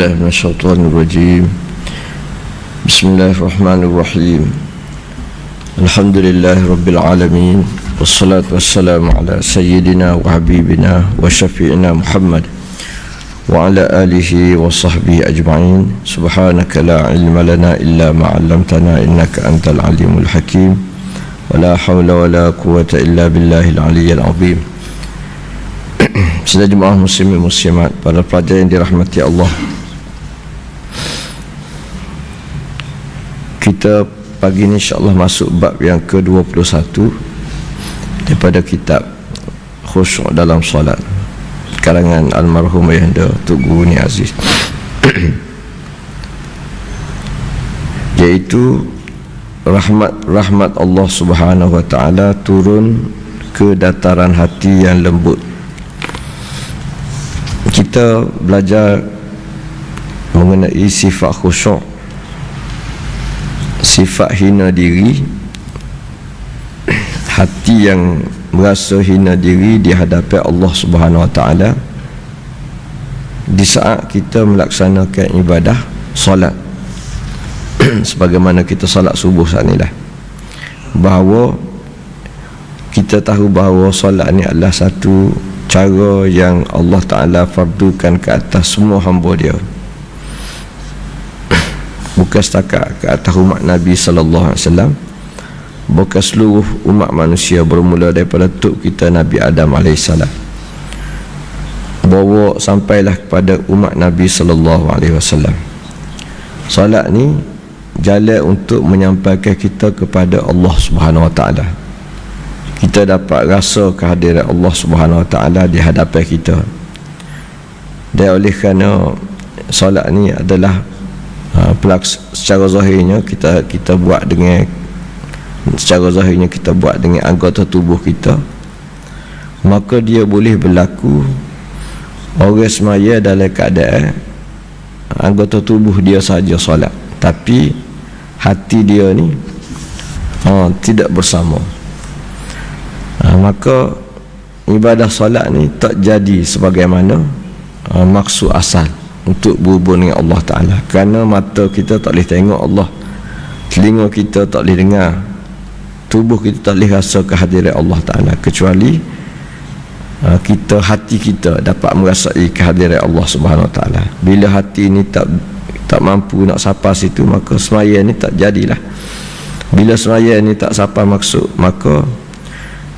بالله من الشيطان الرجيم. بسم الله الرحمن الرحيم. الحمد لله رب العالمين والصلاة والسلام على سيدنا وحبيبنا وشفيعنا محمد وعلى آله وصحبه أجمعين. سبحانك لا علم لنا إلا ما علمتنا إنك أنت العليم الحكيم. ولا حول ولا قوة إلا بالله العلي العظيم. Sudah jemaah muslimin muslimat Para pelajar yang dirahmati Allah. Kita pagi ini insyaAllah masuk bab yang ke-21 Daripada kitab Khusyuk dalam solat. Karangan almarhum Ayahanda Tuk Guru Ni Aziz. Iaitu Rahmat rahmat Allah subhanahu wa ta'ala Turun ke dataran hati yang lembut. Kita belajar mengenai sifat khusyuk sifat hina diri hati yang merasa hina diri di hadapan Allah Subhanahu Wa Taala di saat kita melaksanakan ibadah solat. Sebagaimana kita solat subuh saat ni lah bahawa kita tahu bahawa solat ni adalah satu cara yang Allah Ta'ala fardukan ke atas semua hamba dia bukan setakat ke atas umat Nabi Sallallahu Alaihi Wasallam. Bukan seluruh umat manusia bermula daripada tuk kita Nabi Adam AS bawa sampailah kepada umat Nabi Sallallahu Alaihi Wasallam. Salat ni jalan untuk menyampaikan kita kepada Allah Subhanahu Wa Taala. Kita dapat rasa kehadiran Allah Subhanahu Wa Taala di hadapan kita. Dan oleh kerana solat ni adalah uh, pelaks secara zahirnya kita kita buat dengan secara zahirnya kita buat dengan anggota tubuh kita maka dia boleh berlaku. Orang semaya dalam keadaan anggota tubuh dia saja solat. Tapi hati dia ni uh, tidak bersama. Ha, maka ibadah solat ni tak jadi sebagaimana ha, maksud asal untuk berhubung dengan Allah Ta'ala. Kerana mata kita tak boleh tengok Allah telinga kita tak boleh dengar tubuh kita tak boleh rasa kehadiran Allah Ta'ala. Kecuali ha, kita hati kita dapat merasai kehadiran Allah Subhanahu Wa Ta'ala. Bila hati ni tak tak mampu nak sapa situ maka semaya ni tak jadilah. Bila semaya ni tak sapa maksud maka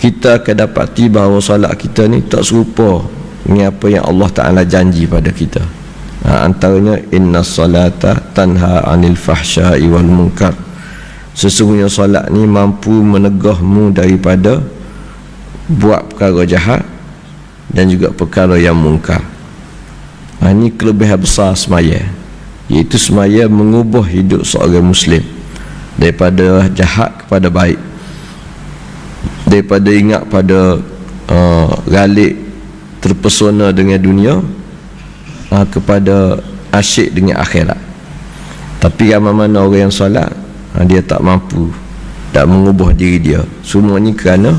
kita akan dapati bahawa solat kita ni tak serupa ni apa yang Allah Ta'ala janji pada kita ha, antaranya inna salata tanha anil fahsyai wal munkar. Sesungguhnya solat ni mampu menegahmu daripada buat perkara jahat dan juga perkara yang mungkar ha, ini kelebihan besar semaya iaitu semaya mengubah hidup seorang muslim daripada jahat kepada baik daripada ingat pada uh, galik terpesona dengan dunia uh, kepada asyik dengan akhirat. Tapi ramai mana orang yang solat uh, dia tak mampu tak mengubah diri dia. Semua ni kerana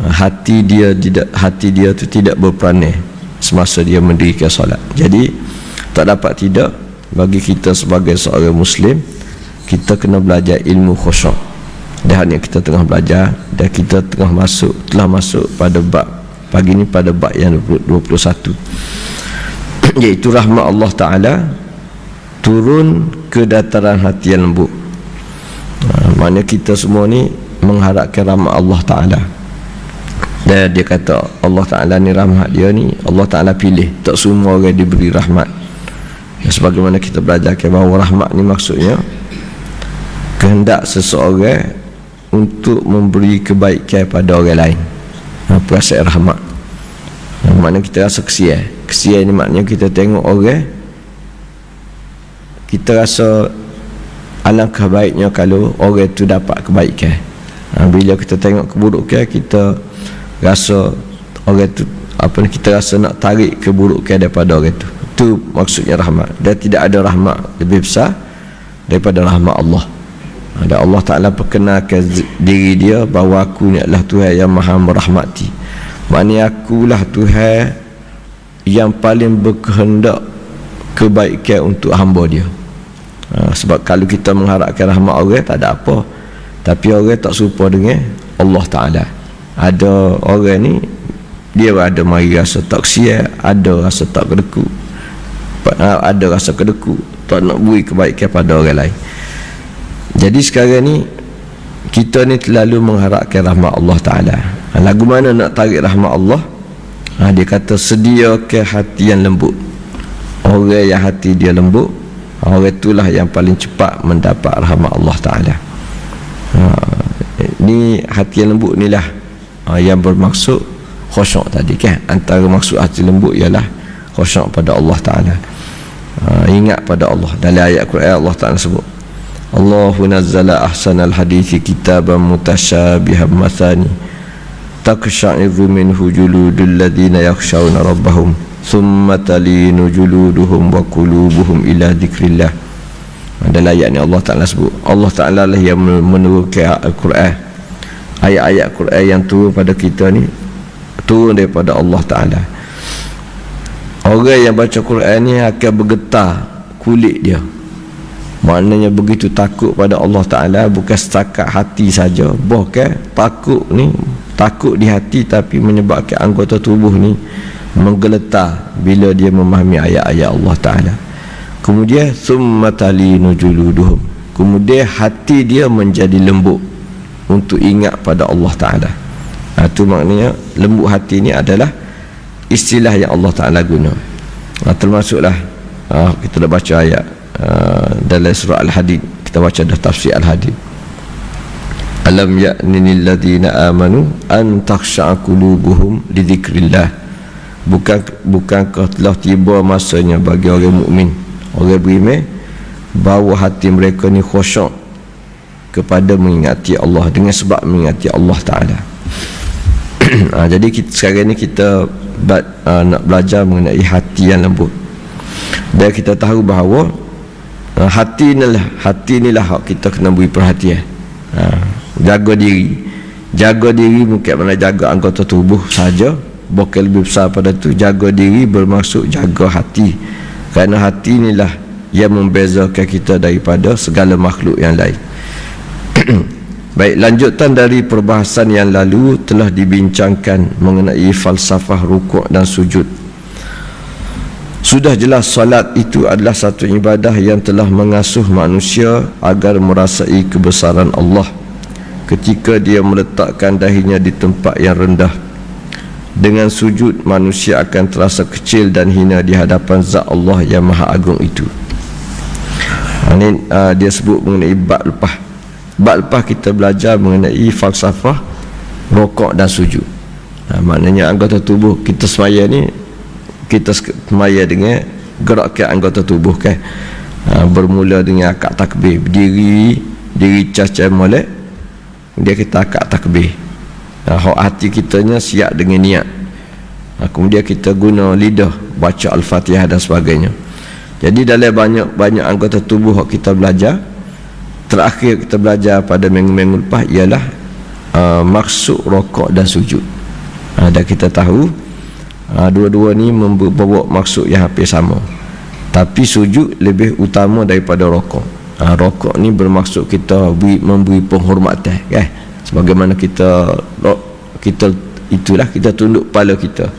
uh, hati dia tidak hati dia tu tidak berperanai semasa dia mendirikan solat. Jadi tak dapat tidak bagi kita sebagai seorang muslim kita kena belajar ilmu khusyuk. Dan yang kita tengah belajar dan kita tengah masuk telah masuk pada bab pagi ini pada bab yang 21 iaitu rahmat Allah Ta'ala turun ke dataran hati yang lembut. Ha, mana kita semua ni mengharapkan rahmat Allah Ta'ala. Dan dia kata Allah Ta'ala ni rahmat dia ni Allah Ta'ala pilih. Tak semua orang diberi rahmat. Ya, sebagaimana kita belajar bahawa rahmat ni maksudnya kehendak seseorang untuk memberi kebaikan pada orang lain. Ha, perasaan rahmat. Ha, maknanya kita rasa kesian kesian ni maknanya kita tengok orang kita rasa alangkah baiknya kalau orang tu dapat kebaikan. Ha, bila kita tengok keburukan kita rasa orang tu apa kita rasa nak tarik keburukan daripada orang tu. Itu maksudnya rahmat. Dan tidak ada rahmat lebih besar daripada rahmat Allah. Dan Allah Ta'ala perkenalkan diri dia bahawa aku ni adalah Tuhan yang maha merahmati. Maknanya akulah Tuhan yang paling berkehendak kebaikan untuk hamba dia. Ha, sebab kalau kita mengharapkan rahmat orang tak ada apa. Tapi orang tak serupa dengan Allah Ta'ala. Ada orang ni dia ada mari rasa tak sia ada rasa tak kedeku. Ha, ada rasa kedeku tak nak beri kebaikan pada orang lain. Jadi sekarang ni kita ni terlalu mengharapkan rahmat Allah Ta'ala. Ha, lagu mana nak tarik rahmat Allah ha, dia kata sediakan hati yang lembut? Orang yang hati dia lembut orang itulah yang paling cepat mendapat rahmat Allah Ta'ala. Ha, ni hati yang lembut ni lah ha, yang bermaksud khusyuk tadi kan? Antara maksud hati lembut ialah khusyuk pada Allah Ta'ala. Ha, ingat pada Allah. Dalam ayat Quran Allah Ta'ala sebut Allahu nazzala ahsanal hadithi kitaban mutasyabihan mathani taksha'iru minhu juludul ladhina yakshawna rabbahum thumma talinu juluduhum wa qulubuhum ila dhikrillah dalam ayat ni Allah Ta'ala sebut. Allah Ta'ala lah yang menurunkan Al-Quran. Ayat-ayat Quran yang turun pada kita ni turun daripada Allah Ta'ala. Orang yang baca Quran ni akan bergetar kulit dia. Maknanya begitu takut pada Allah Ta'ala bukan setakat hati saja. Bahkan takut ni takut di hati tapi menyebabkan anggota tubuh ni menggeletar bila dia memahami ayat-ayat Allah Ta'ala. Kemudian summa talinu juluduhum kemudian hati dia menjadi lembut untuk ingat pada Allah Ta'ala. Itu ha, maknanya lembut hati ni adalah istilah yang Allah Ta'ala guna. Ha, termasuklah ha, kita dah baca ayat ha, dalam surah Al-Hadid. Kita baca dah tafsir Al-Hadid alam ya'nini alladhina amanu an takhsha'a qulubuhum li dhikrillah bukan bukankah telah tiba masanya bagi orang mukmin orang beriman bahawa hati mereka ni khusyuk kepada mengingati Allah dengan sebab mengingati Allah Taala. ha, jadi kita, sekarang ni kita bat, uh, nak belajar mengenai hati yang lembut. Dan kita tahu bahawa uh, hati inilah hati inilah kita kena beri perhatian. Ha, jaga diri. Jaga diri mungkin mana jaga anggota tubuh saja. Bukan lebih besar pada tu. Jaga diri bermaksud jaga hati. Kerana hati inilah yang membezakan kita daripada segala makhluk yang lain. Baik lanjutan dari perbahasan yang lalu telah dibincangkan mengenai falsafah rukuk dan sujud. Sudah jelas solat itu adalah satu ibadah yang telah mengasuh manusia agar merasai kebesaran Allah ketika dia meletakkan dahinya di tempat yang rendah. Dengan sujud manusia akan terasa kecil dan hina di hadapan zat Allah yang maha agung itu. Ini uh, dia sebut mengenai bab lepas. Bab lepas kita belajar mengenai falsafah rokok dan sujud. Uh, maknanya anggota tubuh kita semaya ni kita semaya dengan gerakkan anggota tubuh kan? Uh, bermula dengan akad takbir berdiri diri cacah molek dia kita akad takbir uh, hati kitanya siap dengan niat. Uh, kemudian kita guna lidah baca al-fatihah dan sebagainya. Jadi dalam banyak-banyak anggota tubuh yang kita belajar terakhir kita belajar pada minggu-minggu lepas ialah uh, maksud rokok dan sujud. Uh, dan kita tahu uh, dua-dua ni membawa maksud yang hampir sama. Tapi sujud lebih utama daripada rokok uh, rokok ni bermaksud kita beri, memberi penghormatan kan? Sebagaimana kita kita itulah kita tunduk kepala kita.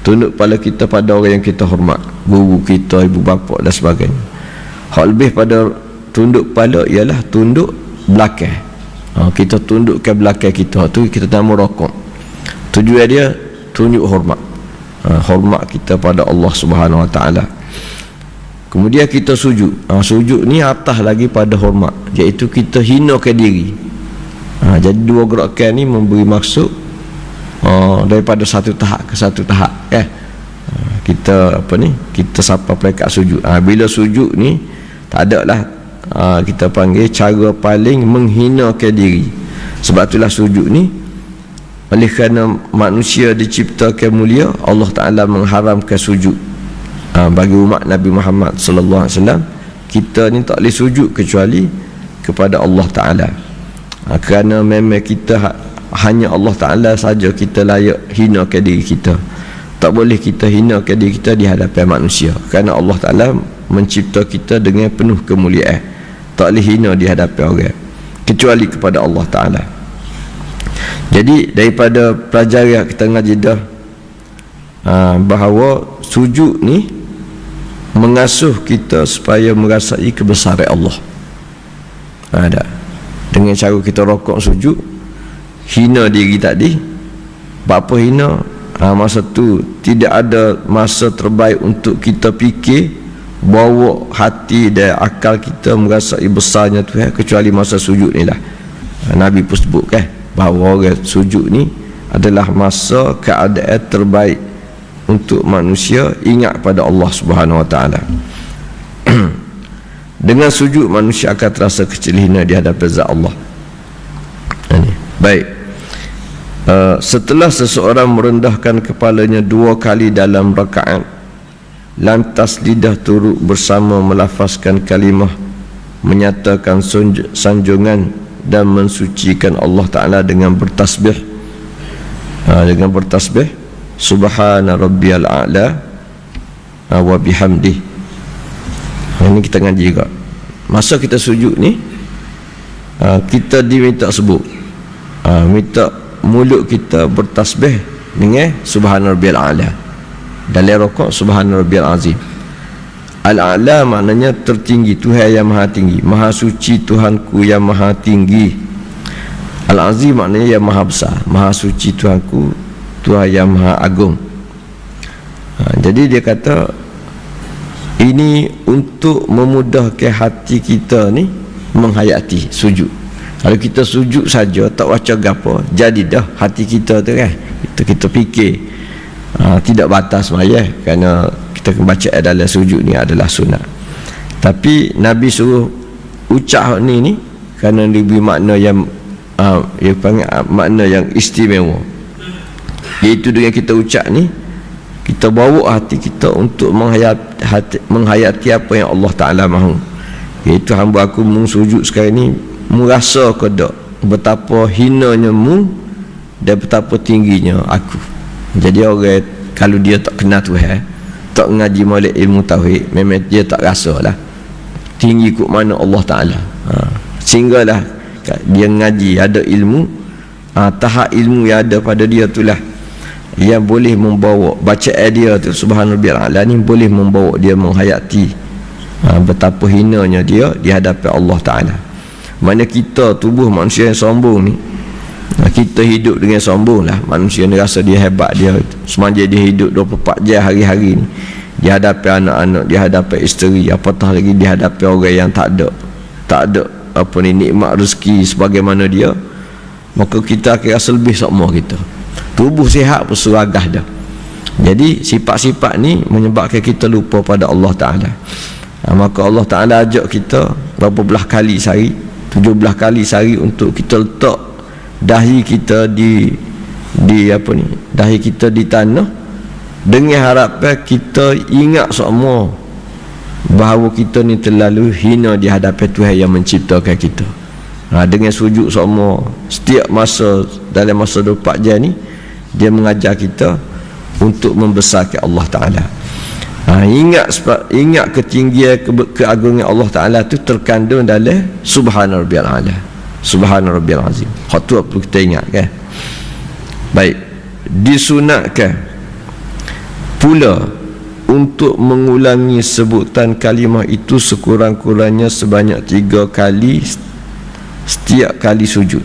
Tunduk kepala kita pada orang yang kita hormat. Guru kita ibu bapa dan sebagainya. Hal lebih pada tunduk kepala ialah tunduk belakang. Ha, kita tunduk ke belakang kita. Tu kita nama rokok. Tujuan dia tunjuk hormat. Ha, hormat kita pada Allah Subhanahu Wa Taala kemudian kita sujud. Ha, sujud ni atas lagi pada hormat iaitu kita hinakan diri. Ha, jadi dua gerakan ni memberi maksud uh, daripada satu tahap ke satu tahap eh. Ha, kita apa ni kita sapa perekat sujud. Ha, bila sujud ni tak ada lah ha, kita panggil cara paling menghinakan diri. Sebab itulah sujud ni oleh kerana manusia diciptakan mulia Allah Ta'ala mengharamkan sujud ha, bagi umat Nabi Muhammad sallallahu alaihi wasallam kita ni tak boleh sujud kecuali kepada Allah Ta'ala. Ha, kerana memang kita ha, hanya Allah Ta'ala saja kita layak hinakan diri kita. Tak boleh kita hinakan diri kita di hadapan manusia. Kerana Allah Ta'ala mencipta kita dengan penuh kemuliaan. Tak boleh hina di hadapan orang kecuali kepada Allah Ta'ala. Jadi daripada pelajaran kita ngaji dah bahawa sujud ni mengasuh kita supaya merasai kebesaran Allah. Ada dengan cara kita rokok sujud hina diri tadi apa hina? Ha, masa tu tidak ada masa terbaik untuk kita fikir bawa hati dan akal kita merasai besarnya Tuhan kecuali masa sujud ni lah. Ha, Nabi pun sebut kan bahawa orang sujud ni adalah masa keadaan terbaik untuk manusia ingat pada Allah Subhanahu Wa Taala. Dengan sujud manusia akan terasa kecil hina di hadapan zat Allah. Ini. Baik. Uh, setelah seseorang merendahkan kepalanya dua kali dalam rakaat lantas lidah turut bersama melafazkan kalimah menyatakan sanjungan dan mensucikan Allah Taala dengan bertasbih uh, dengan bertasbih subhana rabbiyal a'la. Uh, wa bihamdihi ini kita ngaji juga. Masa kita sujud ni uh, kita diminta sebut. Minta mulut kita bertasbih dengan subhana rabbiyal a'la. Dalam rokok subhana rabbiyal azim. Al-a'la maknanya tertinggi Tuhan yang maha tinggi. Maha suci Tuhanku yang maha tinggi. Al-azim maknanya yang maha besar. Maha suci Tuhanku Tuhan yang maha agung. Ha, jadi dia kata ini untuk memudahkan hati kita ni menghayati sujud. Kalau kita sujud saja tak baca gapo jadi dah hati kita tu kan. Kita kita fikir ha, tidak batas maya kerana kita baca adalah sujud ni adalah sunat tapi Nabi suruh ucap ni ni kerana lebih makna yang uh, yang panggil, uh, makna yang istimewa iaitu dengan kita ucap ni. Kita bawa hati kita untuk menghayati, hati, menghayati apa yang Allah Ta'ala mahu. Iaitu hamba aku sujud sekarang ni merasa ke tak betapa hinanya mu dan betapa tingginya aku. Jadi orang kalau dia tak kenal Tuhan tak ngaji molek ilmu tauhid memang dia tak rasa lah. Tinggi kut mana Allah Ta'ala. Ha. sehinggalah dia ngaji ada ilmu. Ha, tahap ilmu yang ada pada dia tu lah yang boleh membawa baca dia tu subhanallah ala ni boleh membawa dia menghayati ha, betapa hinanya dia di hadapan Allah Taala. Mana kita tubuh manusia yang sombong ni ha, kita hidup dengan sombong lah. Manusia ni rasa dia hebat dia semanja dia hidup 24 jam hari-hari ni di hadapan anak-anak di hadapan isteri apatah lagi di hadapan orang yang tak ada tak ada apa ni nikmat rezeki sebagaimana dia maka kita akan rasa lebih sokmo kita tubuh sihat pun suragah dah. Jadi sifat-sifat ni menyebabkan kita lupa pada Allah Ta'ala. Ha, maka Allah Ta'ala ajak kita berapa belah kali sehari tujuh belah kali sehari untuk kita letak dahi kita di di apa ni dahi kita di tanah dengan harapan kita ingat semua bahawa kita ni terlalu hina di hadapan Tuhan yang menciptakan kita ha, dengan sujud semua setiap masa dalam masa 24 jam ni dia mengajar kita untuk membesarkan Allah Taala. Ha, ingat ingat ketinggian ke, keagungan Allah Taala tu terkandung dalam Subhana Rabbiyal Ala. Subhana Rabbiyal Azim. Hak tu perlu kita ingat kan. Baik. Disunatkan pula untuk mengulangi sebutan kalimah itu sekurang-kurangnya sebanyak tiga kali setiap kali sujud.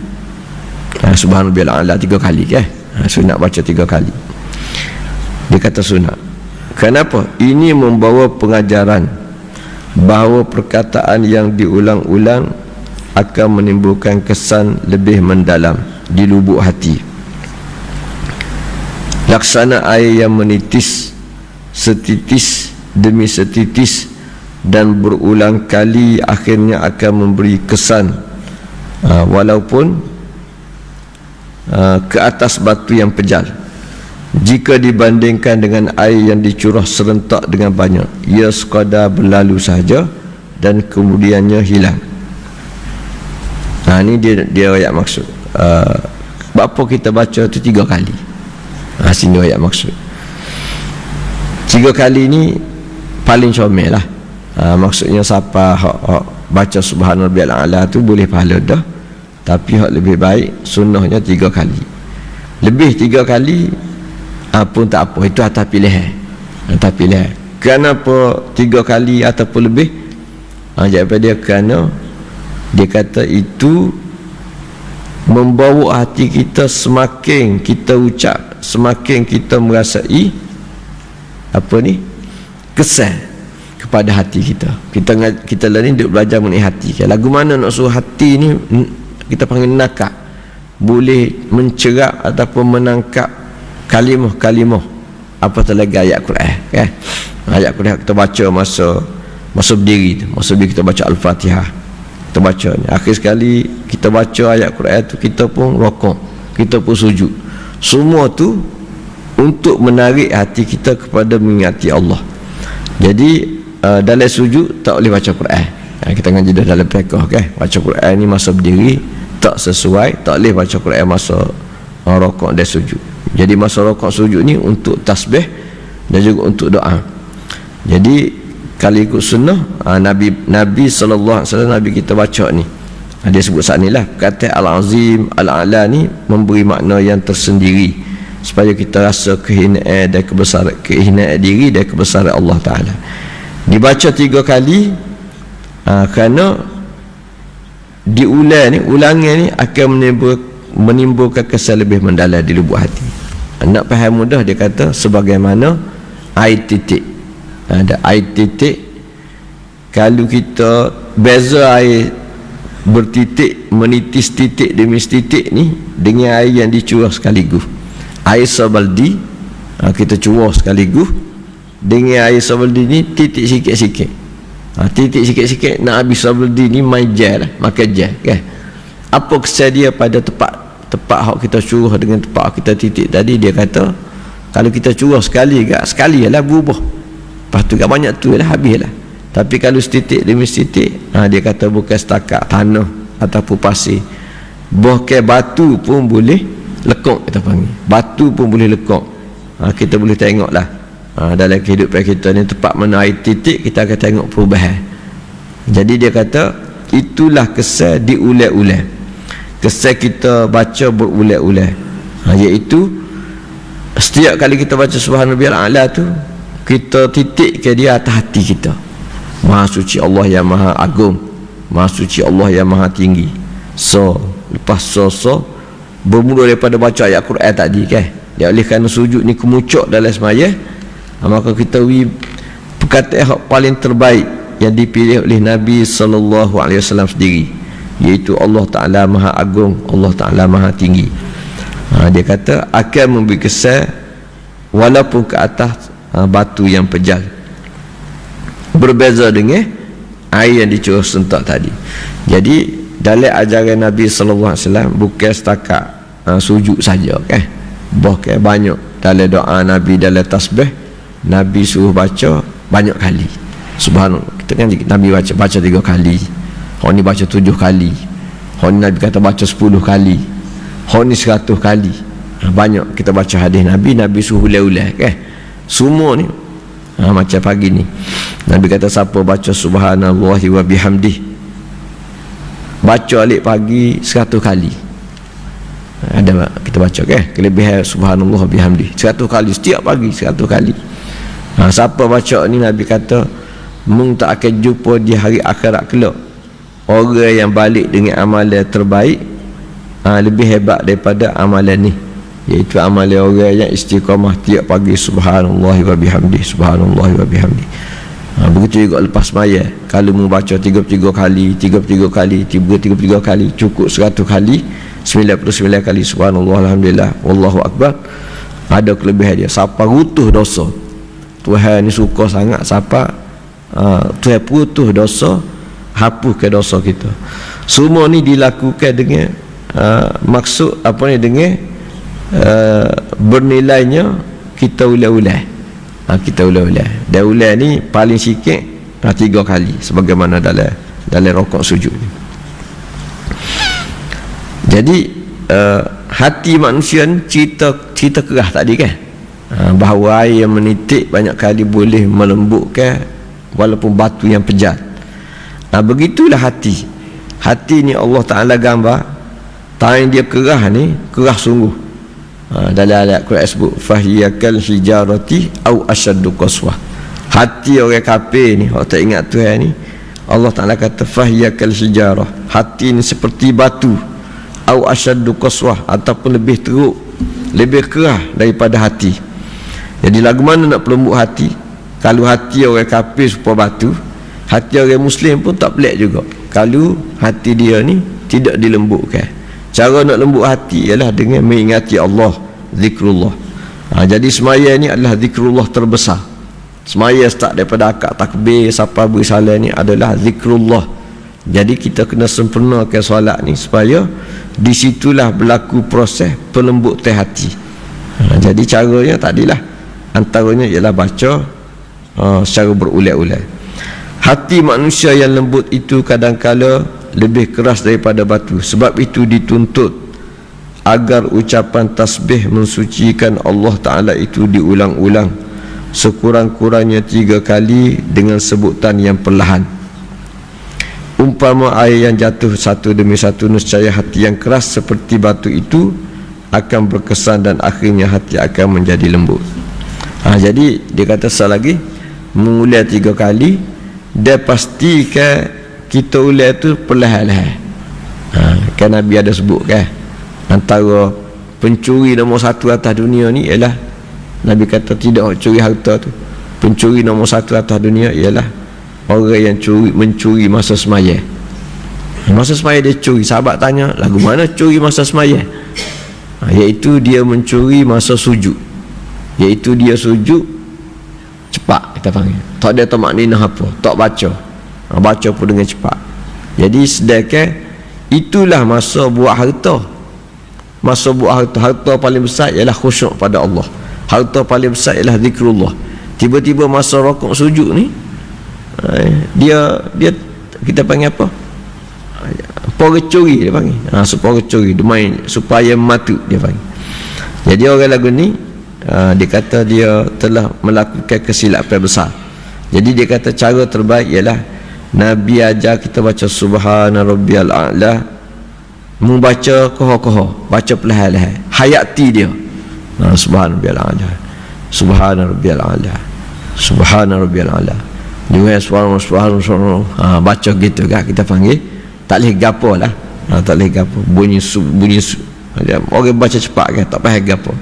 Ha, Subhanallah tiga kali kan ha, sunat baca tiga kali. Dia kata sunat. Kenapa? Ini membawa pengajaran bahawa perkataan yang diulang-ulang akan menimbulkan kesan lebih mendalam di lubuk hati. Laksana air yang menitis setitis demi setitis dan berulang kali akhirnya akan memberi kesan uh, walaupun Uh, ke atas batu yang pejal. Jika dibandingkan dengan air yang dicurah serentak dengan banyak ia sekadar berlalu sahaja dan kemudiannya hilang. Nah ini dia dia ayat maksud. Uh, apa kita baca tu? Tiga kali. Ha, sini ayat maksud. Tiga kali ni paling comel lah. Ha, maksudnya siapa hak, hak baca subhanallah ala tu boleh pahala dah tapi hak lebih baik sunnahnya tiga kali. Lebih tiga kali ha, pun tak apa. Itu atas pilihan atas pilihan kenapa tiga kali ataupun lebih? Ha, jadi dia kerana dia kata itu membawa hati kita semakin kita ucap semakin kita merasai apa ni? Kesan kepada hati kita. Kita kita ni duk belajar mengenai hati. Lagu mana nak suruh hati ni kita panggil nakak. Boleh mencerak ataupun menangkap kalimah-kalimah. Apa lagi ayat Quran kan ayat Quran kita baca masa masa berdiri masa berdiri kita baca Al-Fatihah. Kita baca ni. Akhir sekali kita baca ayat Quran tu kita pun rokok. Kita pun sujud. Semua tu untuk menarik hati kita kepada mengingati Allah. Jadi uh, dalam sujud tak boleh baca Quran. Ha, kita ngaji dah dalam pekah okay? baca Quran ni masa berdiri tak sesuai tak boleh baca Quran masa uh, rokok dan sujud. Jadi masa rokok sujud ni untuk tasbih dan juga untuk doa. Jadi kalau ikut sunnah ha, Nabi Nabi wasallam Nabi kita baca ni. Ha, dia sebut saat ni lah kata al-azim al-ala ni memberi makna yang tersendiri supaya kita rasa kehinaan dan kebesaran kehinaan diri dan kebesaran Allah taala. Dibaca tiga kali ha, kerana diulang ni ulangan ni akan menimbul, menimbulkan kesan lebih mendalam di lubuk hati. Nak faham mudah dia kata sebagaimana air titik. Ada air titik kalau kita beza air bertitik menitis titik demi titik ni dengan air yang dicurah sekaligus. Air sebaldi ha, kita curah sekaligus dengan air sebaldi ni titik sikit-sikit ha, titik sikit-sikit nak habis sebaldi ni main jel lah makan jel kan? Apa kesan dia pada tempat tempat hak kita curah dengan tempat kita titik tadi? Dia kata kalau kita curah sekali gak sekali lah berubah. Lepas tu kan banyak tu lah habis lah. Tapi kalau setitik demi setitik ha, dia kata bukan setakat tanah ataupun pasir. Bukan batu pun boleh lekuk kita panggil. Batu pun boleh lekuk. Ha, kita boleh tengok lah ha, dalam kehidupan kita ni tempat mana air titik kita akan tengok perubahan. Jadi dia kata itulah kesan diulat-ulat kesan kita baca berulat-ulat ha, iaitu setiap kali kita baca subhanallah a'la tu kita titik ke dia atas hati kita. Maha suci Allah yang maha agung. Maha suci Allah yang maha tinggi. So lepas so so bermula daripada baca ayat Quran tadi kan? Dia oleh kerana sujud ni kemucuk dalam semaya. ha, maka kita wi perkataan yang paling terbaik yang dipilih oleh Nabi sallallahu alaihi wasallam sendiri iaitu Allah taala maha agung Allah taala maha tinggi. Ha, dia kata akan memberi kesan walaupun ke atas ha, batu yang pejal. Berbeza dengan air yang dicurah sentak tadi. Jadi dalam ajaran Nabi sallallahu alaihi wasallam bukan setakat ha, sujud saja kan bahkan banyak dalam doa Nabi dalam tasbih Nabi suruh baca banyak kali. Subhanallah. Kita kan Nabi baca baca tiga kali. Orang ni baca tujuh kali. Orang ni Nabi kata baca sepuluh kali. Orang ni seratus kali. Ha, banyak kita baca hadis Nabi. Nabi suruh ulang-ulang kan semua ni. Ha, macam pagi ni. Nabi kata siapa baca subhanallah wa bihamdi baca alik pagi seratus kali. Ada kita baca ke okay? kelebihan subhanallah bihamdi seratus kali. Setiap pagi seratus kali ha, siapa baca ni Nabi kata mung tak akan jumpa di hari akhirat kelak. Orang yang balik dengan amalan terbaik ha, lebih hebat daripada amalan ni. Iaitu amalan orang yang istiqamah tiap pagi subhanallah wa bihamdi subhanallah wa bihamdi ha, begitu juga lepas maya. Kalau membaca 33 kali 33 kali 33 kali cukup 100 kali 99 kali subhanallah alhamdulillah wallahu akbar ada kelebihan dia. Siapa rutuh dosa Tuhan ni suka sangat siapa uh, Tuhan putuh dosa hapus ke dosa kita. Semua ni dilakukan dengan uh, maksud apa ni dengan uh, bernilainya kita ulang-ulang ha, kita ulang-ulang dan ulang ni paling sikit ha, tiga kali sebagaimana dalam dalam rokok sujud ni. Jadi uh, hati manusia ni cerita cerita kerah tadi kan bahawa air yang menitik banyak kali boleh melembutkan walaupun batu yang pejat. Ha, begitulah hati. Hati ni Allah Ta'ala gambar. Tangan dia kerah ni kerah sungguh. Ha, dalam ayat Quran sebut fahiyakal hijarati au asyaddu qaswah hati orang kafir ni orang tak ingat Tuhan ni Allah Ta'ala kata fahiyakal hijarah. Hati ni seperti batu. Au asyaddu qaswah ataupun lebih teruk lebih kerah daripada hati jadi lagu mana nak pelembut hati? Kalau hati orang kafir supaya batu hati orang muslim pun tak pelik juga. Kalau hati dia ni tidak dilembutkan. Cara nak lembut hati ialah dengan mengingati Allah zikrullah. Ha, jadi semaya ni adalah zikrullah terbesar. Semaya start daripada akad takbir sampai bersalah ni adalah zikrullah. Jadi kita kena sempurnakan solat ni supaya di situlah berlaku proses pelembut teh hati. Ha, jadi caranya tadilah antaranya ialah baca uh, secara berulat-ulat. Hati manusia yang lembut itu kadangkala lebih keras daripada batu. Sebab itu dituntut agar ucapan tasbih mensucikan Allah Ta'ala itu diulang-ulang sekurang-kurangnya tiga kali dengan sebutan yang perlahan. Umpama air yang jatuh satu demi satu nescaya hati yang keras seperti batu itu akan berkesan dan akhirnya hati akan menjadi lembut ha, jadi dia kata sekali lagi mengulia tiga kali dia pastikan kita ulia itu perlahan-lahan. Ha, kan Nabi ada sebut kan antara pencuri nombor satu atas dunia ni ialah Nabi kata tidak curi harta tu. Pencuri nombor satu atas dunia ialah orang yang curi mencuri masa semaya. Masa semaya dia curi. Sahabat tanya lagu mana curi masa semaya? Ha, iaitu dia mencuri masa sujud iaitu dia sujud cepat kita panggil. Tak ada tak maknina apa tak baca. Ha, baca pun dengan cepat. Jadi sedangkan itulah masa buat harta. Masa buat harta. Harta paling besar ialah khusyuk pada Allah. Harta paling besar ialah zikrullah. Tiba-tiba masa rokok sujud ni eh, dia dia kita panggil apa? Pora curi dia panggil. Ha, supaya curi dia main supaya matu dia panggil. Jadi orang lagu ni ha, dia kata dia telah melakukan kesilapan besar. Jadi dia kata cara terbaik ialah Nabi ajar kita baca subhana rabbiyal a'la membaca koho-koho baca perlahan-lahan. Hayati dia. Ha, subhana rabbiyal ala. Subhana rabbiyal ala. Subhana rabbiyal ala. Dia subhana subhana subhana. Ha, baca gitu kan kita panggil. Tak boleh gapo lah. Ha, tak boleh gapo. Bunyi su, bunyi su. orang baca cepat kan tak payah gapo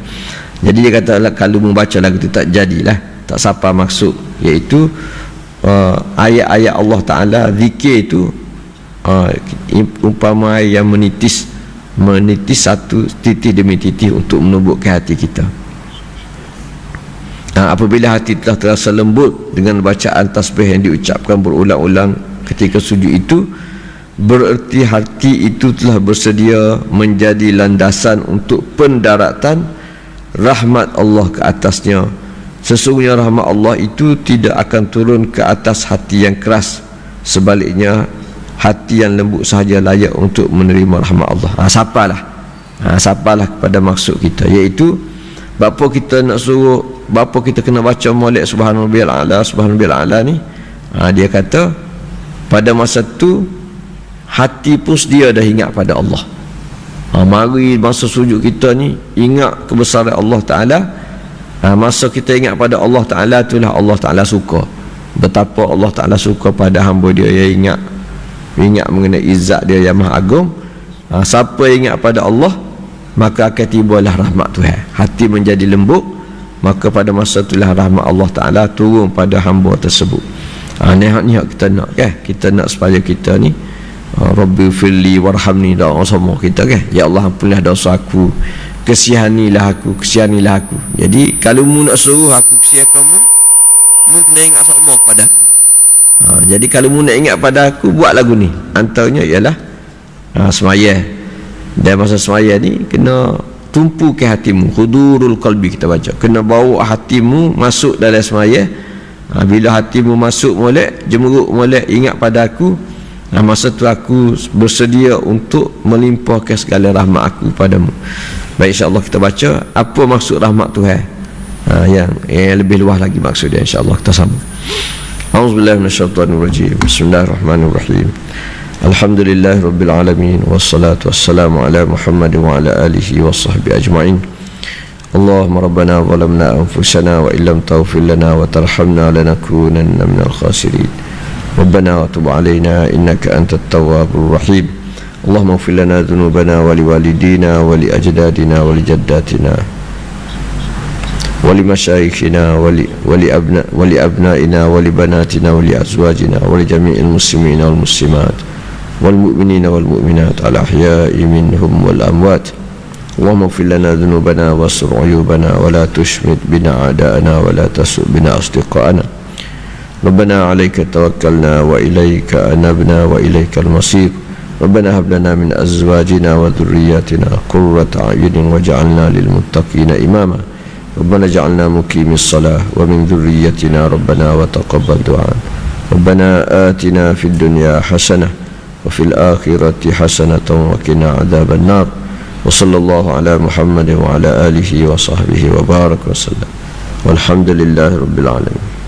jadi dia kata kalau membaca lagu tu tak jadilah tak siapa maksud. Iaitu uh, ayat-ayat Allah Ta'ala zikir itu uh, umpama yang menitis menitis satu titik demi titik untuk menumbuhkan hati kita. Nah, apabila hati telah terasa lembut dengan bacaan tasbih yang diucapkan berulang-ulang ketika sujud itu bererti hati itu telah bersedia menjadi landasan untuk pendaratan rahmat Allah ke atasnya. Sesungguhnya rahmat Allah itu tidak akan turun ke atas hati yang keras. Sebaliknya hati yang lembut sahaja layak untuk menerima rahmat Allah. Ha, sapalah. Ha, sapalah kepada maksud kita. Iaitu bapa kita nak suruh bapa kita kena baca maulid subhanallah ala subhanallah ala ni. Ha, dia kata pada masa tu hati pun dia dah ingat pada Allah ha, mari masa sujud kita ni ingat kebesaran Allah Ta'ala. Ha, masa kita ingat pada Allah Ta'ala itulah Allah Ta'ala suka. Betapa Allah Ta'ala suka pada hamba dia yang ingat. Ingat mengenai izzat dia yang maha agung. Ha, siapa ingat pada Allah maka akan tibalah rahmat Tuhan. Hati menjadi lembut maka pada masa itulah rahmat Allah Ta'ala turun pada hamba tersebut. Ha, niat-niat kita nak kan kita nak supaya kita ni Rabbi firli warhamni doa semua kita kan ya Allah ampunilah dosa aku. Kesihanilah aku kesihanilah aku. Jadi kalau mu nak suruh aku kesihan kamu mu kena ingat sama pada aku. Ha, jadi kalau mu nak ingat pada aku buat lagu ni. Antaranya ialah ha, semaya dan masa semaya ni kena tumpu ke hatimu. Hudurul qalbi kita baca. Kena bawa hatimu masuk dalam semaya ha, bila hatimu masuk molek jemeruk molek ingat pada aku ha, masa tu aku bersedia untuk melimpahkan segala rahmat aku padamu baik insyaAllah kita baca apa maksud rahmat Tuhan ha, yang, yang lebih luas lagi maksudnya insyaAllah kita sambung A'udzubillah minasyaitanirrajim Bismillahirrahmanirrahim Alhamdulillah Rabbil Alamin Wassalatu wassalamu ala Muhammad wa ala alihi wa sahbihi ajma'in اللهم ربنا ظلمنا أنفسنا وإن لم تغفر لنا وترحمنا لنكونن من الخاسرين ربنا وتب علينا إنك أنت التواب الرحيم. اللهم اغفر لنا ذنوبنا ولوالدينا ولأجدادنا ولجداتنا ولمشايخنا ولأبناء ولأبنائنا ولبناتنا ولأزواجنا ولجميع المسلمين والمسلمات والمؤمنين والمؤمنات الأحياء منهم والأموات. اللهم اغفر لنا ذنوبنا واستر عيوبنا ولا تشمت بنا أعداءنا ولا تسوء بنا أصدقاءنا. ربنا عليك توكلنا وإليك أنبنا وإليك المصير. ربنا هب لنا من أزواجنا وذرياتنا قرة أعين وجعلنا للمتقين إماما. ربنا اجعلنا مقيم الصلاة ومن ذريتنا ربنا وتقبل دعاء ربنا آتنا في الدنيا حسنة وفي الآخرة حسنة وقنا عذاب النار. وصلى الله على محمد وعلى آله وصحبه وبارك وسلم. والحمد لله رب العالمين.